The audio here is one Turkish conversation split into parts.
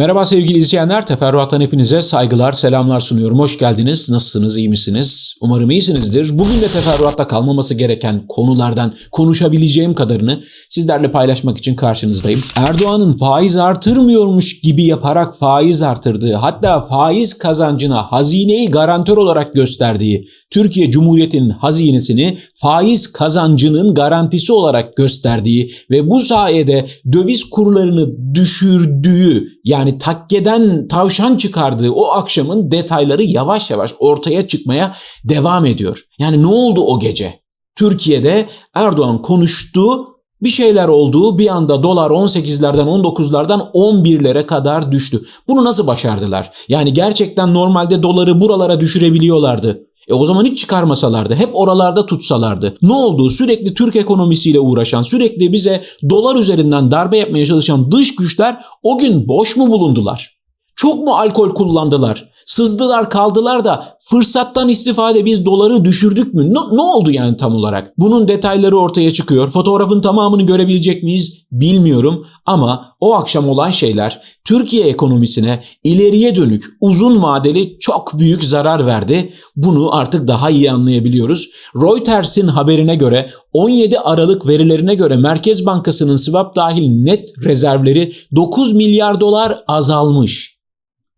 Merhaba sevgili izleyenler, teferruattan hepinize saygılar, selamlar sunuyorum. Hoş geldiniz. Nasılsınız, iyi misiniz? Umarım iyisinizdir. Bugün de teferruatta kalmaması gereken konulardan konuşabileceğim kadarını sizlerle paylaşmak için karşınızdayım. Erdoğan'ın faiz artırmıyormuş gibi yaparak faiz artırdığı, hatta faiz kazancına hazineyi garantör olarak gösterdiği, Türkiye Cumhuriyeti'nin hazinesini faiz kazancının garantisi olarak gösterdiği ve bu sayede döviz kurlarını düşürdüğü yani takkeden tavşan çıkardığı o akşamın detayları yavaş yavaş ortaya çıkmaya devam ediyor. Yani ne oldu o gece? Türkiye'de Erdoğan konuştu, bir şeyler oldu. Bir anda dolar 18'lerden 19'lardan 11'lere kadar düştü. Bunu nasıl başardılar? Yani gerçekten normalde doları buralara düşürebiliyorlardı. E o zaman hiç çıkarmasalardı, hep oralarda tutsalardı. Ne oldu? Sürekli Türk ekonomisiyle uğraşan, sürekli bize dolar üzerinden darbe yapmaya çalışan dış güçler o gün boş mu bulundular? Çok mu alkol kullandılar? Sızdılar kaldılar da fırsattan istifade biz doları düşürdük mü? Ne, ne oldu yani tam olarak? Bunun detayları ortaya çıkıyor. Fotoğrafın tamamını görebilecek miyiz? Bilmiyorum ama o akşam olan şeyler Türkiye ekonomisine ileriye dönük uzun vadeli çok büyük zarar verdi. Bunu artık daha iyi anlayabiliyoruz. Reuters'in haberine göre 17 Aralık verilerine göre Merkez Bankası'nın swap dahil net rezervleri 9 milyar dolar azalmış.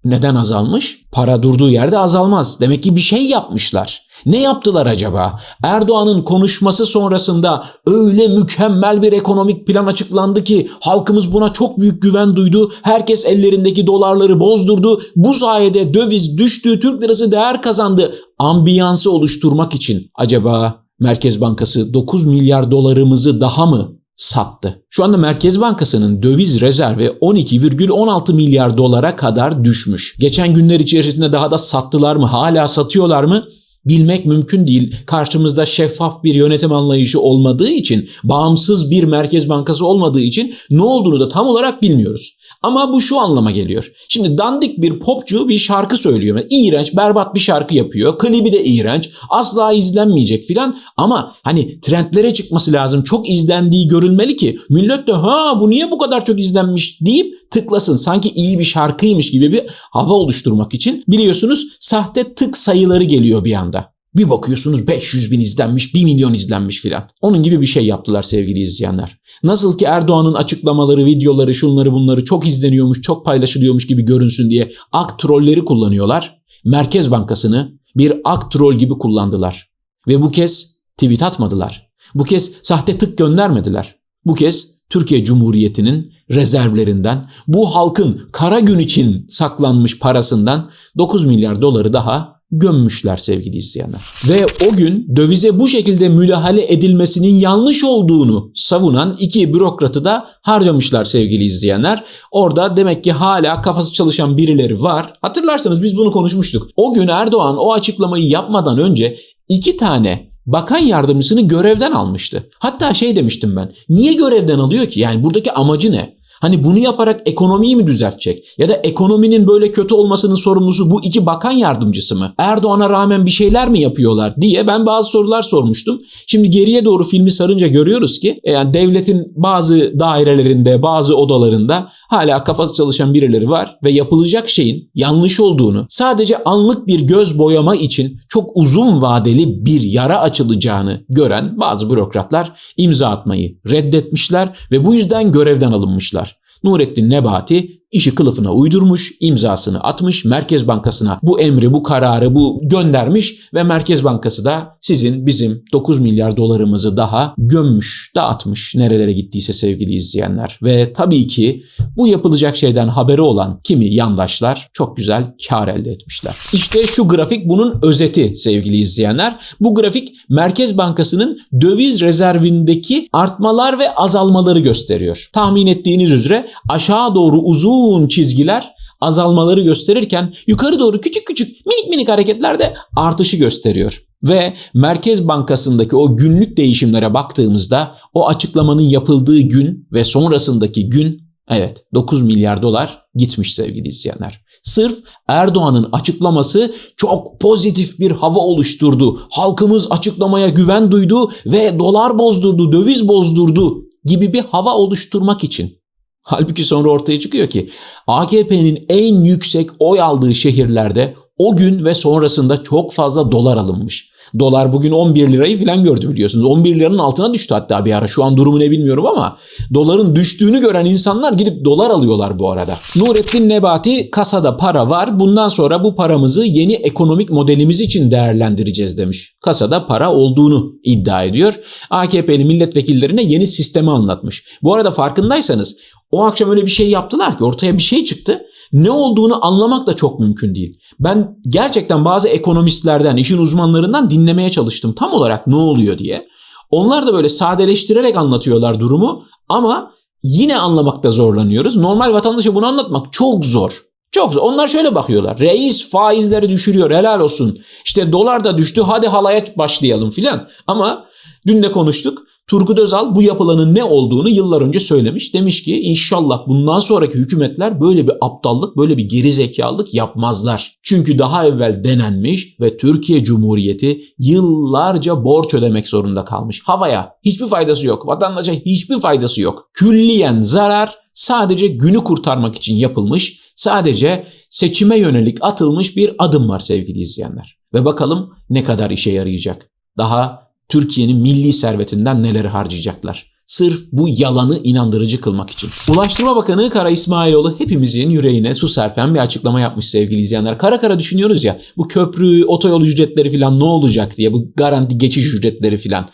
Neden azalmış? Para durduğu yerde azalmaz. Demek ki bir şey yapmışlar. Ne yaptılar acaba? Erdoğan'ın konuşması sonrasında öyle mükemmel bir ekonomik plan açıklandı ki halkımız buna çok büyük güven duydu. Herkes ellerindeki dolarları bozdurdu. Bu sayede döviz düştü, Türk lirası değer kazandı. Ambiyansı oluşturmak için acaba Merkez Bankası 9 milyar dolarımızı daha mı sattı. Şu anda Merkez Bankası'nın döviz rezervi 12,16 milyar dolara kadar düşmüş. Geçen günler içerisinde daha da sattılar mı? Hala satıyorlar mı? Bilmek mümkün değil. Karşımızda şeffaf bir yönetim anlayışı olmadığı için, bağımsız bir Merkez Bankası olmadığı için ne olduğunu da tam olarak bilmiyoruz. Ama bu şu anlama geliyor. Şimdi dandik bir popçu bir şarkı söylüyor. Yani iğrenç, berbat bir şarkı yapıyor. Klibi de iğrenç. Asla izlenmeyecek filan. Ama hani trendlere çıkması lazım. Çok izlendiği görülmeli ki millet de ha bu niye bu kadar çok izlenmiş deyip tıklasın. Sanki iyi bir şarkıymış gibi bir hava oluşturmak için biliyorsunuz sahte tık sayıları geliyor bir anda. Bir bakıyorsunuz 500 bin izlenmiş, 1 milyon izlenmiş filan. Onun gibi bir şey yaptılar sevgili izleyenler. Nasıl ki Erdoğan'ın açıklamaları, videoları, şunları bunları çok izleniyormuş, çok paylaşılıyormuş gibi görünsün diye ak trolleri kullanıyorlar. Merkez Bankası'nı bir ak troll gibi kullandılar. Ve bu kez tweet atmadılar. Bu kez sahte tık göndermediler. Bu kez Türkiye Cumhuriyeti'nin rezervlerinden, bu halkın kara gün için saklanmış parasından 9 milyar doları daha gömmüşler sevgili izleyenler. Ve o gün dövize bu şekilde müdahale edilmesinin yanlış olduğunu savunan iki bürokratı da harcamışlar sevgili izleyenler. Orada demek ki hala kafası çalışan birileri var. Hatırlarsanız biz bunu konuşmuştuk. O gün Erdoğan o açıklamayı yapmadan önce iki tane bakan yardımcısını görevden almıştı. Hatta şey demiştim ben. Niye görevden alıyor ki? Yani buradaki amacı ne? Hani bunu yaparak ekonomiyi mi düzeltecek? Ya da ekonominin böyle kötü olmasının sorumlusu bu iki bakan yardımcısı mı? Erdoğan'a rağmen bir şeyler mi yapıyorlar diye ben bazı sorular sormuştum. Şimdi geriye doğru filmi sarınca görüyoruz ki e, yani devletin bazı dairelerinde, bazı odalarında hala kafası çalışan birileri var ve yapılacak şeyin yanlış olduğunu, sadece anlık bir göz boyama için çok uzun vadeli bir yara açılacağını gören bazı bürokratlar imza atmayı reddetmişler ve bu yüzden görevden alınmışlar. Nurettin Nebati işi kılıfına uydurmuş, imzasını atmış, Merkez Bankası'na bu emri, bu kararı bu göndermiş ve Merkez Bankası da sizin bizim 9 milyar dolarımızı daha gömmüş, dağıtmış nerelere gittiyse sevgili izleyenler. Ve tabii ki bu yapılacak şeyden haberi olan kimi yandaşlar çok güzel kar elde etmişler. İşte şu grafik bunun özeti sevgili izleyenler. Bu grafik Merkez Bankası'nın döviz rezervindeki artmalar ve azalmaları gösteriyor. Tahmin ettiğiniz üzere aşağı doğru uzun uzun çizgiler azalmaları gösterirken yukarı doğru küçük küçük minik minik hareketler de artışı gösteriyor. Ve Merkez Bankası'ndaki o günlük değişimlere baktığımızda o açıklamanın yapıldığı gün ve sonrasındaki gün evet 9 milyar dolar gitmiş sevgili izleyenler. Sırf Erdoğan'ın açıklaması çok pozitif bir hava oluşturdu. Halkımız açıklamaya güven duydu ve dolar bozdurdu, döviz bozdurdu gibi bir hava oluşturmak için. Halbuki sonra ortaya çıkıyor ki AKP'nin en yüksek oy aldığı şehirlerde o gün ve sonrasında çok fazla dolar alınmış. Dolar bugün 11 lirayı falan gördü biliyorsunuz. 11 liranın altına düştü hatta bir ara. Şu an durumu ne bilmiyorum ama doların düştüğünü gören insanlar gidip dolar alıyorlar bu arada. Nurettin Nebati kasada para var. Bundan sonra bu paramızı yeni ekonomik modelimiz için değerlendireceğiz demiş. Kasada para olduğunu iddia ediyor. AKP'li milletvekillerine yeni sistemi anlatmış. Bu arada farkındaysanız o akşam öyle bir şey yaptılar ki ortaya bir şey çıktı. Ne olduğunu anlamak da çok mümkün değil. Ben gerçekten bazı ekonomistlerden, işin uzmanlarından dinlemeye çalıştım tam olarak ne oluyor diye. Onlar da böyle sadeleştirerek anlatıyorlar durumu ama yine anlamakta zorlanıyoruz. Normal vatandaşa bunu anlatmak çok zor. Çok zor. Onlar şöyle bakıyorlar. Reis faizleri düşürüyor helal olsun. İşte dolar da düştü hadi halaya başlayalım filan. Ama dün de konuştuk. Turgut Özal bu yapılanın ne olduğunu yıllar önce söylemiş. Demiş ki inşallah bundan sonraki hükümetler böyle bir aptallık, böyle bir gerizekalılık yapmazlar. Çünkü daha evvel denenmiş ve Türkiye Cumhuriyeti yıllarca borç ödemek zorunda kalmış. Havaya hiçbir faydası yok. Vatandaşa hiçbir faydası yok. Külliyen zarar sadece günü kurtarmak için yapılmış, sadece seçime yönelik atılmış bir adım var sevgili izleyenler. Ve bakalım ne kadar işe yarayacak. Daha Türkiye'nin milli servetinden neleri harcayacaklar. Sırf bu yalanı inandırıcı kılmak için. Ulaştırma Bakanı Kara İsmailoğlu hepimizin yüreğine su serpen bir açıklama yapmış sevgili izleyenler. Kara kara düşünüyoruz ya bu köprü, otoyol ücretleri falan ne olacak diye bu garanti geçiş ücretleri falan.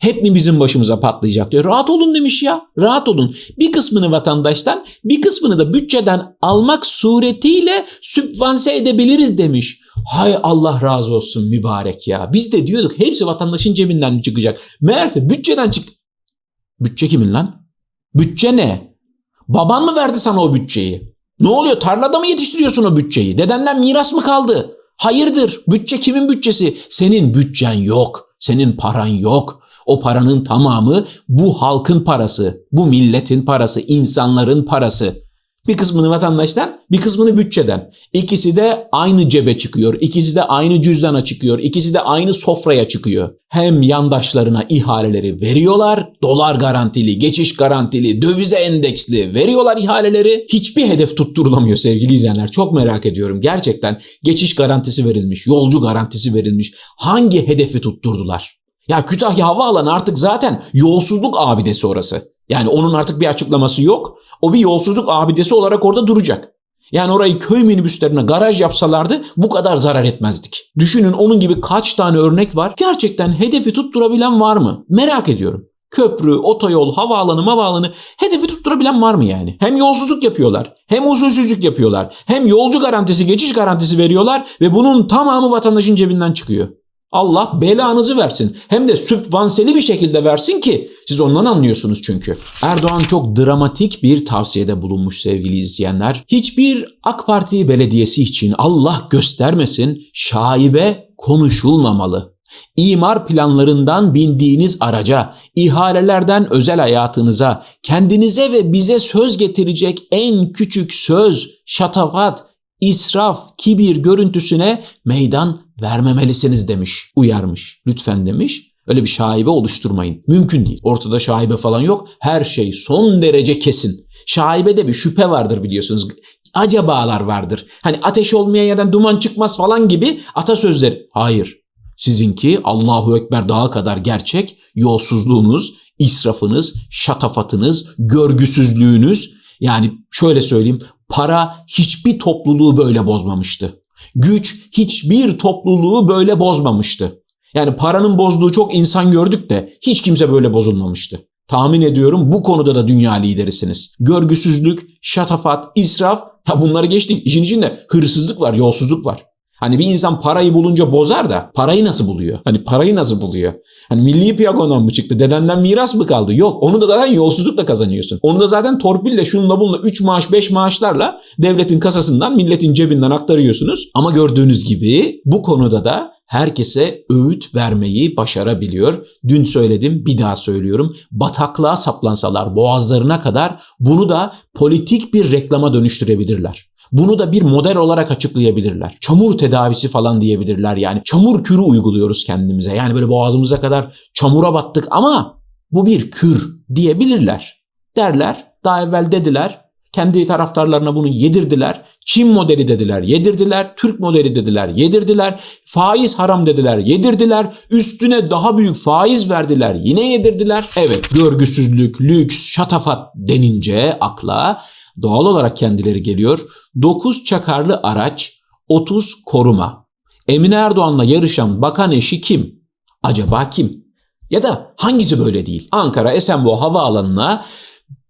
Hep mi bizim başımıza patlayacak diyor. Rahat olun demiş ya. Rahat olun. Bir kısmını vatandaştan bir kısmını da bütçeden almak suretiyle sübvanse edebiliriz demiş. Hay Allah razı olsun mübarek ya. Biz de diyorduk hepsi vatandaşın cebinden mi çıkacak? Meğerse bütçeden çık... Bütçe kimin lan? Bütçe ne? Baban mı verdi sana o bütçeyi? Ne oluyor? Tarlada mı yetiştiriyorsun o bütçeyi? Dedenden miras mı kaldı? Hayırdır? Bütçe kimin bütçesi? Senin bütçen yok. Senin paran yok. O paranın tamamı bu halkın parası, bu milletin parası, insanların parası. Bir kısmını vatandaştan, bir kısmını bütçeden. İkisi de aynı cebe çıkıyor. İkisi de aynı cüzdana çıkıyor. İkisi de aynı sofraya çıkıyor. Hem yandaşlarına ihaleleri veriyorlar. Dolar garantili, geçiş garantili, dövize endeksli veriyorlar ihaleleri. Hiçbir hedef tutturulamıyor sevgili izleyenler. Çok merak ediyorum. Gerçekten geçiş garantisi verilmiş, yolcu garantisi verilmiş. Hangi hedefi tutturdular? Ya Kütahya Havaalanı artık zaten yolsuzluk abidesi orası. Yani onun artık bir açıklaması yok. O bir yolsuzluk abidesi olarak orada duracak. Yani orayı köy minibüslerine garaj yapsalardı bu kadar zarar etmezdik. Düşünün onun gibi kaç tane örnek var. Gerçekten hedefi tutturabilen var mı? Merak ediyorum. Köprü, otoyol, havaalanı, havaalanı hedefi tutturabilen var mı yani? Hem yolsuzluk yapıyorlar, hem usulsüzlük yapıyorlar, hem yolcu garantisi, geçiş garantisi veriyorlar ve bunun tamamı vatandaşın cebinden çıkıyor. Allah belanızı versin. Hem de sübvanseli bir şekilde versin ki siz ondan anlıyorsunuz çünkü. Erdoğan çok dramatik bir tavsiyede bulunmuş sevgili izleyenler. Hiçbir AK Parti belediyesi için Allah göstermesin şaibe konuşulmamalı. İmar planlarından bindiğiniz araca, ihalelerden özel hayatınıza, kendinize ve bize söz getirecek en küçük söz, şatafat, israf, kibir görüntüsüne meydan vermemelisiniz demiş, uyarmış. Lütfen demiş. Öyle bir şaibe oluşturmayın. Mümkün değil. Ortada şaibe falan yok. Her şey son derece kesin. Şaibede bir şüphe vardır biliyorsunuz. Acabalar vardır. Hani ateş olmaya ya da duman çıkmaz falan gibi atasözleri. Hayır. Sizinki Allahu Ekber daha kadar gerçek. Yolsuzluğunuz, israfınız, şatafatınız, görgüsüzlüğünüz. Yani şöyle söyleyeyim. Para hiçbir topluluğu böyle bozmamıştı. Güç hiçbir topluluğu böyle bozmamıştı. Yani paranın bozduğu çok insan gördük de hiç kimse böyle bozulmamıştı. Tahmin ediyorum bu konuda da dünya liderisiniz. Görgüsüzlük, şatafat, israf, ya bunları geçtik. İşin içinde hırsızlık var, yolsuzluk var. Hani bir insan parayı bulunca bozar da parayı nasıl buluyor? Hani parayı nasıl buluyor? Hani milli piyagodan mı çıktı? Dedenden miras mı kaldı? Yok. Onu da zaten yolsuzlukla kazanıyorsun. Onu da zaten torpille şununla bununla 3 maaş 5 maaşlarla devletin kasasından milletin cebinden aktarıyorsunuz. Ama gördüğünüz gibi bu konuda da herkese öğüt vermeyi başarabiliyor. Dün söyledim bir daha söylüyorum. Bataklığa saplansalar boğazlarına kadar bunu da politik bir reklama dönüştürebilirler. Bunu da bir model olarak açıklayabilirler. Çamur tedavisi falan diyebilirler yani. Çamur kürü uyguluyoruz kendimize. Yani böyle boğazımıza kadar çamura battık ama bu bir kür diyebilirler. Derler Daha evvel dediler. Kendi taraftarlarına bunu yedirdiler. Çin modeli dediler, yedirdiler. Türk modeli dediler, yedirdiler. Faiz haram dediler, yedirdiler. Üstüne daha büyük faiz verdiler, yine yedirdiler. Evet, görgüsüzlük, lüks, şatafat denince akla doğal olarak kendileri geliyor. 9 çakarlı araç, 30 koruma. Emine Erdoğan'la yarışan bakan eşi kim? Acaba kim? Ya da hangisi böyle değil? Ankara Esenboğa Havaalanı'na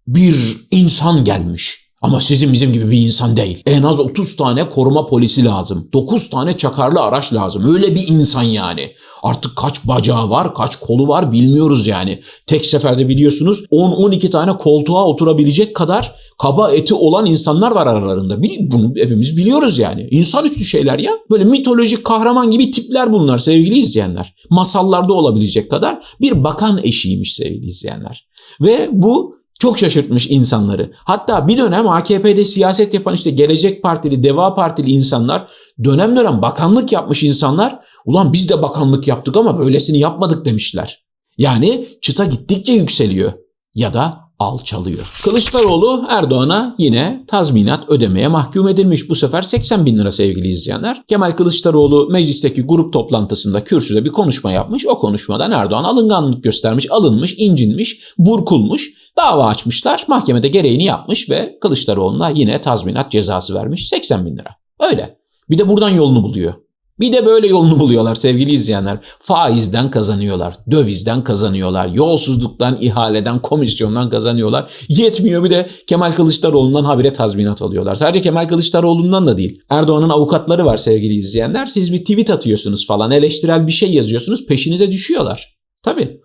bir insan gelmiş. Ama sizin bizim gibi bir insan değil. En az 30 tane koruma polisi lazım. 9 tane çakarlı araç lazım. Öyle bir insan yani. Artık kaç bacağı var, kaç kolu var bilmiyoruz yani. Tek seferde biliyorsunuz 10-12 tane koltuğa oturabilecek kadar kaba eti olan insanlar var aralarında. Bunu hepimiz biliyoruz yani. İnsanüstü şeyler ya. Böyle mitolojik kahraman gibi tipler bunlar sevgili izleyenler. Masallarda olabilecek kadar bir bakan eşiymiş sevgili izleyenler. Ve bu çok şaşırtmış insanları. Hatta bir dönem AKP'de siyaset yapan işte Gelecek Partili, Deva Partili insanlar, dönem dönem bakanlık yapmış insanlar, ulan biz de bakanlık yaptık ama böylesini yapmadık demişler. Yani çıta gittikçe yükseliyor ya da alçalıyor. Kılıçdaroğlu Erdoğan'a yine tazminat ödemeye mahkum edilmiş. Bu sefer 80 bin lira sevgili izleyenler. Kemal Kılıçdaroğlu meclisteki grup toplantısında kürsüde bir konuşma yapmış. O konuşmadan Erdoğan alınganlık göstermiş, alınmış, incinmiş, burkulmuş. Dava açmışlar. Mahkemede gereğini yapmış ve Kılıçdaroğlu'na yine tazminat cezası vermiş. 80 bin lira. Öyle. Bir de buradan yolunu buluyor. Bir de böyle yolunu buluyorlar sevgili izleyenler. Faizden kazanıyorlar, dövizden kazanıyorlar, yolsuzluktan, ihaleden, komisyondan kazanıyorlar. Yetmiyor bir de Kemal Kılıçdaroğlu'ndan habire tazminat alıyorlar. Sadece Kemal Kılıçdaroğlu'ndan da değil. Erdoğan'ın avukatları var sevgili izleyenler. Siz bir tweet atıyorsunuz falan, eleştirel bir şey yazıyorsunuz, peşinize düşüyorlar. Tabii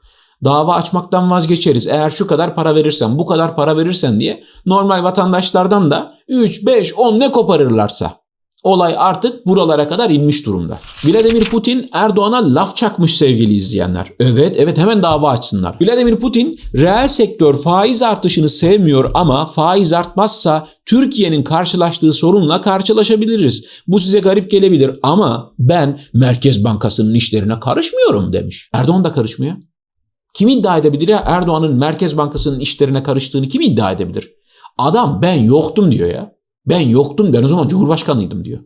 dava açmaktan vazgeçeriz. Eğer şu kadar para verirsen, bu kadar para verirsen diye normal vatandaşlardan da 3, 5, 10 ne koparırlarsa. Olay artık buralara kadar inmiş durumda. Vladimir Putin Erdoğan'a laf çakmış sevgili izleyenler. Evet evet hemen dava açsınlar. Vladimir Putin reel sektör faiz artışını sevmiyor ama faiz artmazsa Türkiye'nin karşılaştığı sorunla karşılaşabiliriz. Bu size garip gelebilir ama ben Merkez Bankası'nın işlerine karışmıyorum demiş. Erdoğan da karışmıyor. Kim iddia edebilir ya Erdoğan'ın Merkez Bankası'nın işlerine karıştığını kim iddia edebilir? Adam ben yoktum diyor ya. Ben yoktum ben o zaman Cumhurbaşkanıydım diyor.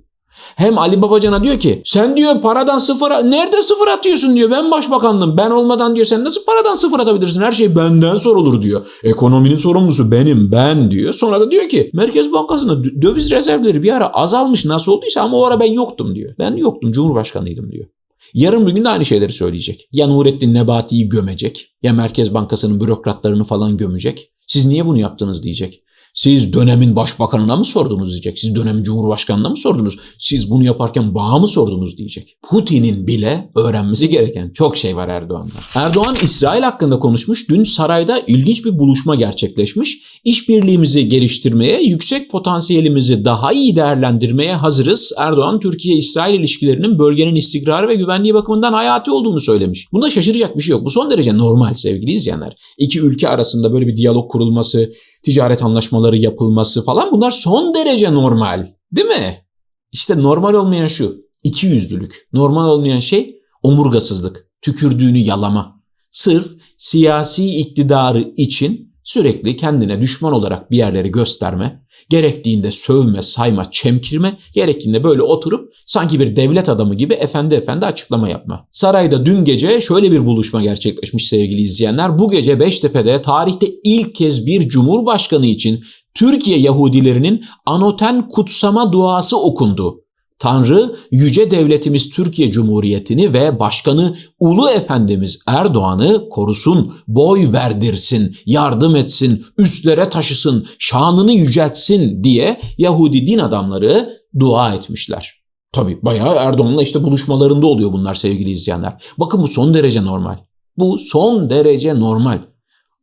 Hem Ali Babacan'a diyor ki sen diyor paradan sıfır nerede sıfır atıyorsun diyor. Ben başbakandım ben olmadan diyor sen nasıl paradan sıfır atabilirsin her şey benden sorulur diyor. Ekonominin sorumlusu benim ben diyor. Sonra da diyor ki Merkez Bankası'nda döviz rezervleri bir ara azalmış nasıl olduysa ama o ara ben yoktum diyor. Ben yoktum Cumhurbaşkanıydım diyor. Yarın bir gün de aynı şeyleri söyleyecek. Ya Nurettin Nebati'yi gömecek ya Merkez Bankası'nın bürokratlarını falan gömecek. Siz niye bunu yaptınız diyecek. Siz dönemin başbakanına mı sordunuz diyecek. Siz dönemin cumhurbaşkanına mı sordunuz? Siz bunu yaparken bana mı sordunuz diyecek. Putin'in bile öğrenmesi gereken çok şey var Erdoğan'da. Erdoğan İsrail hakkında konuşmuş. Dün sarayda ilginç bir buluşma gerçekleşmiş. İşbirliğimizi geliştirmeye, yüksek potansiyelimizi daha iyi değerlendirmeye hazırız. Erdoğan Türkiye-İsrail ilişkilerinin bölgenin istikrarı ve güvenliği bakımından hayati olduğunu söylemiş. Bunda şaşıracak bir şey yok. Bu son derece normal sevgili izleyenler. İki ülke arasında böyle bir diyalog kurulması, ticaret anlaşmaları yapılması falan bunlar son derece normal. Değil mi? İşte normal olmayan şu. iki yüzlülük. Normal olmayan şey omurgasızlık. Tükürdüğünü yalama. Sırf siyasi iktidarı için sürekli kendine düşman olarak bir yerleri gösterme, gerektiğinde sövme, sayma, çemkirme, gerektiğinde böyle oturup sanki bir devlet adamı gibi efendi efendi açıklama yapma. Sarayda dün gece şöyle bir buluşma gerçekleşmiş sevgili izleyenler. Bu gece Beştepe'de tarihte ilk kez bir cumhurbaşkanı için Türkiye Yahudilerinin anoten kutsama duası okundu. Tanrı yüce devletimiz Türkiye Cumhuriyeti'ni ve başkanı Ulu Efendimiz Erdoğan'ı korusun, boy verdirsin, yardım etsin, üstlere taşısın, şanını yüceltsin diye Yahudi din adamları dua etmişler. Tabi bayağı Erdoğan'la işte buluşmalarında oluyor bunlar sevgili izleyenler. Bakın bu son derece normal. Bu son derece normal.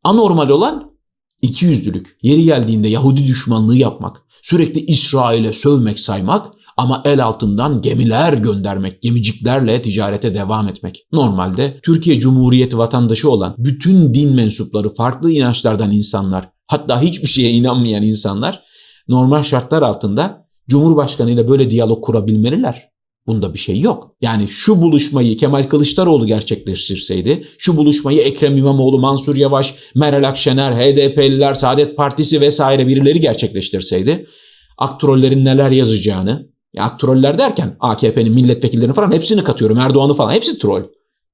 Anormal olan ikiyüzlülük. Yeri geldiğinde Yahudi düşmanlığı yapmak, sürekli İsrail'e sövmek saymak ama el altından gemiler göndermek, gemiciklerle ticarete devam etmek. Normalde Türkiye Cumhuriyeti vatandaşı olan bütün din mensupları, farklı inançlardan insanlar, hatta hiçbir şeye inanmayan insanlar normal şartlar altında Cumhurbaşkanı ile böyle diyalog kurabilmeliler. Bunda bir şey yok. Yani şu buluşmayı Kemal Kılıçdaroğlu gerçekleştirseydi, şu buluşmayı Ekrem İmamoğlu, Mansur Yavaş, Meral Akşener, HDP'liler, Saadet Partisi vesaire birileri gerçekleştirseydi, aktrollerin neler yazacağını, ya aktroller derken AKP'nin milletvekillerini falan hepsini katıyorum, Erdoğan'ı falan hepsi troll.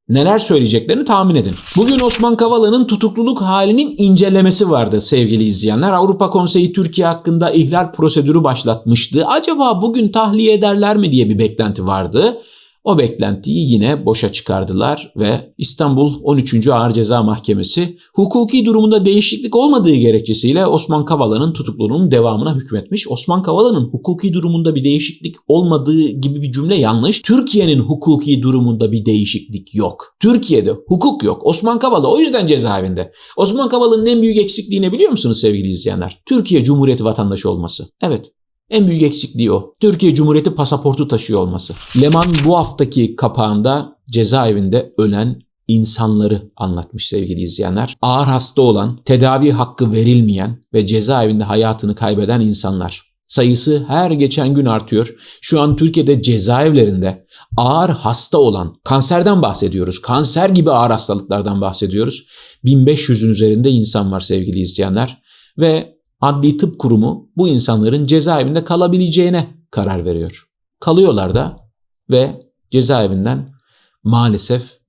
Neler söyleyeceklerini tahmin edin. Bugün Osman Kavala'nın tutukluluk halinin incelemesi vardı sevgili izleyenler. Avrupa Konseyi Türkiye hakkında ihlal prosedürü başlatmıştı. Acaba bugün tahliye ederler mi diye bir beklenti vardı. O beklentiyi yine boşa çıkardılar ve İstanbul 13. Ağır Ceza Mahkemesi hukuki durumunda değişiklik olmadığı gerekçesiyle Osman Kavala'nın tutukluluğunun devamına hükmetmiş. Osman Kavala'nın hukuki durumunda bir değişiklik olmadığı gibi bir cümle yanlış. Türkiye'nin hukuki durumunda bir değişiklik yok. Türkiye'de hukuk yok. Osman Kavala o yüzden cezaevinde. Osman Kavala'nın en büyük eksikliği ne biliyor musunuz sevgili izleyenler? Türkiye Cumhuriyeti vatandaşı olması. Evet en büyük eksikliği o. Türkiye Cumhuriyeti pasaportu taşıyor olması. Leman bu haftaki kapağında cezaevinde ölen insanları anlatmış sevgili izleyenler. Ağır hasta olan, tedavi hakkı verilmeyen ve cezaevinde hayatını kaybeden insanlar. Sayısı her geçen gün artıyor. Şu an Türkiye'de cezaevlerinde ağır hasta olan, kanserden bahsediyoruz. Kanser gibi ağır hastalıklardan bahsediyoruz. 1500'ün üzerinde insan var sevgili izleyenler. Ve Adli Tıp Kurumu bu insanların cezaevinde kalabileceğine karar veriyor. Kalıyorlar da ve cezaevinden maalesef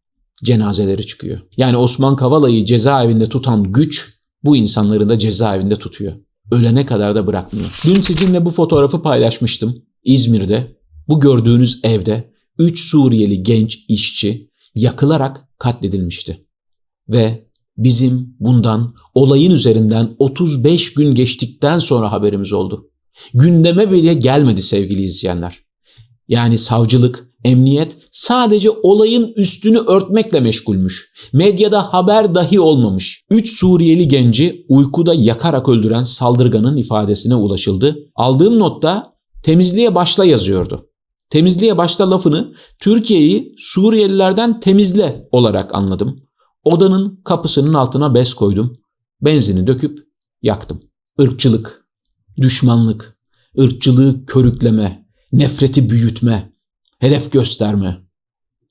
cenazeleri çıkıyor. Yani Osman Kavala'yı cezaevinde tutan güç bu insanları da cezaevinde tutuyor. Ölene kadar da bırakmıyor. Dün sizinle bu fotoğrafı paylaşmıştım. İzmir'de bu gördüğünüz evde 3 Suriyeli genç işçi yakılarak katledilmişti. Ve bizim bundan olayın üzerinden 35 gün geçtikten sonra haberimiz oldu. Gündeme bile gelmedi sevgili izleyenler. Yani savcılık, emniyet sadece olayın üstünü örtmekle meşgulmüş. Medyada haber dahi olmamış. 3 Suriyeli genci uykuda yakarak öldüren saldırganın ifadesine ulaşıldı. Aldığım notta temizliğe başla yazıyordu. Temizliğe başla lafını Türkiye'yi Suriyelilerden temizle olarak anladım. Odanın kapısının altına bez koydum. Benzini döküp yaktım. Irkçılık, düşmanlık, ırkçılığı körükleme, nefreti büyütme, hedef gösterme.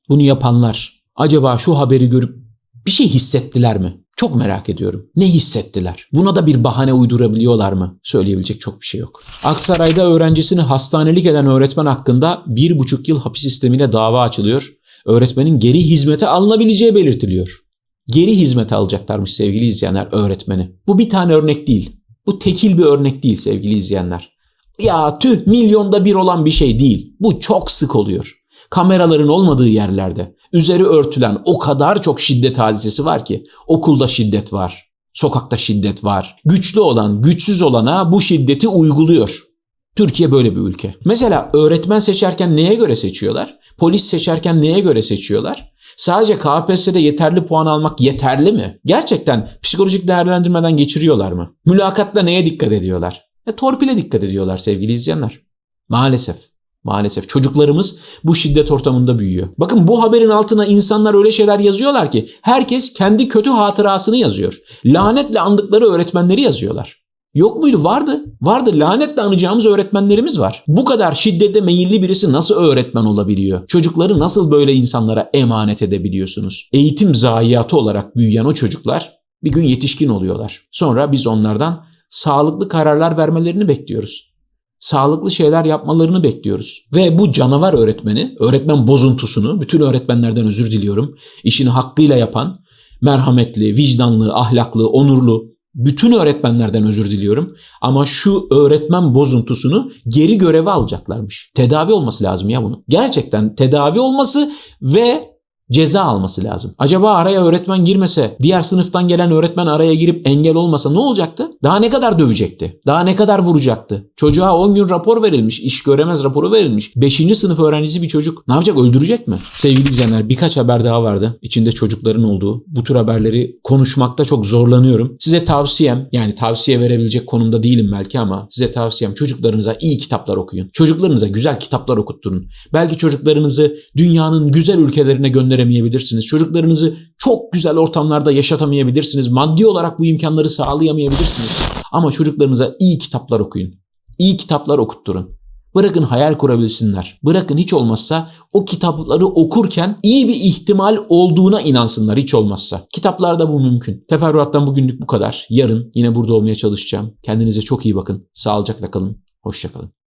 Bunu yapanlar acaba şu haberi görüp bir şey hissettiler mi? Çok merak ediyorum. Ne hissettiler? Buna da bir bahane uydurabiliyorlar mı? Söyleyebilecek çok bir şey yok. Aksaray'da öğrencisini hastanelik eden öğretmen hakkında bir buçuk yıl hapis sistemiyle dava açılıyor. Öğretmenin geri hizmete alınabileceği belirtiliyor geri hizmet alacaklarmış sevgili izleyenler öğretmeni. Bu bir tane örnek değil. Bu tekil bir örnek değil sevgili izleyenler. Ya tüh milyonda bir olan bir şey değil. Bu çok sık oluyor. Kameraların olmadığı yerlerde üzeri örtülen o kadar çok şiddet hadisesi var ki okulda şiddet var, sokakta şiddet var. Güçlü olan güçsüz olana bu şiddeti uyguluyor. Türkiye böyle bir ülke. Mesela öğretmen seçerken neye göre seçiyorlar? Polis seçerken neye göre seçiyorlar? Sadece KPSS'de yeterli puan almak yeterli mi? Gerçekten psikolojik değerlendirmeden geçiriyorlar mı? Mülakatta neye dikkat ediyorlar? E, torpile dikkat ediyorlar sevgili izleyenler. Maalesef. Maalesef çocuklarımız bu şiddet ortamında büyüyor. Bakın bu haberin altına insanlar öyle şeyler yazıyorlar ki herkes kendi kötü hatırasını yazıyor. Lanetle andıkları öğretmenleri yazıyorlar. Yok muydu? Vardı. Vardı. Lanetle anacağımız öğretmenlerimiz var. Bu kadar şiddete meyilli birisi nasıl öğretmen olabiliyor? Çocukları nasıl böyle insanlara emanet edebiliyorsunuz? Eğitim zayiatı olarak büyüyen o çocuklar bir gün yetişkin oluyorlar. Sonra biz onlardan sağlıklı kararlar vermelerini bekliyoruz. Sağlıklı şeyler yapmalarını bekliyoruz. Ve bu canavar öğretmeni, öğretmen bozuntusunu, bütün öğretmenlerden özür diliyorum, işini hakkıyla yapan, merhametli, vicdanlı, ahlaklı, onurlu, bütün öğretmenlerden özür diliyorum ama şu öğretmen bozuntusunu geri göreve alacaklarmış. Tedavi olması lazım ya bunu. Gerçekten tedavi olması ve ceza alması lazım. Acaba araya öğretmen girmese, diğer sınıftan gelen öğretmen araya girip engel olmasa ne olacaktı? Daha ne kadar dövecekti? Daha ne kadar vuracaktı? Çocuğa 10 gün rapor verilmiş, iş göremez raporu verilmiş. 5. sınıf öğrencisi bir çocuk ne yapacak? Öldürecek mi? Sevgili izleyenler birkaç haber daha vardı. İçinde çocukların olduğu. Bu tür haberleri konuşmakta çok zorlanıyorum. Size tavsiyem, yani tavsiye verebilecek konumda değilim belki ama size tavsiyem çocuklarınıza iyi kitaplar okuyun. Çocuklarınıza güzel kitaplar okutturun. Belki çocuklarınızı dünyanın güzel ülkelerine gönderin gönderemeyebilirsiniz. Çocuklarınızı çok güzel ortamlarda yaşatamayabilirsiniz. Maddi olarak bu imkanları sağlayamayabilirsiniz. Ama çocuklarınıza iyi kitaplar okuyun. İyi kitaplar okutturun. Bırakın hayal kurabilsinler. Bırakın hiç olmazsa o kitapları okurken iyi bir ihtimal olduğuna inansınlar hiç olmazsa. Kitaplarda bu mümkün. Teferruattan bugünlük bu kadar. Yarın yine burada olmaya çalışacağım. Kendinize çok iyi bakın. Sağlıcakla kalın. Hoşçakalın.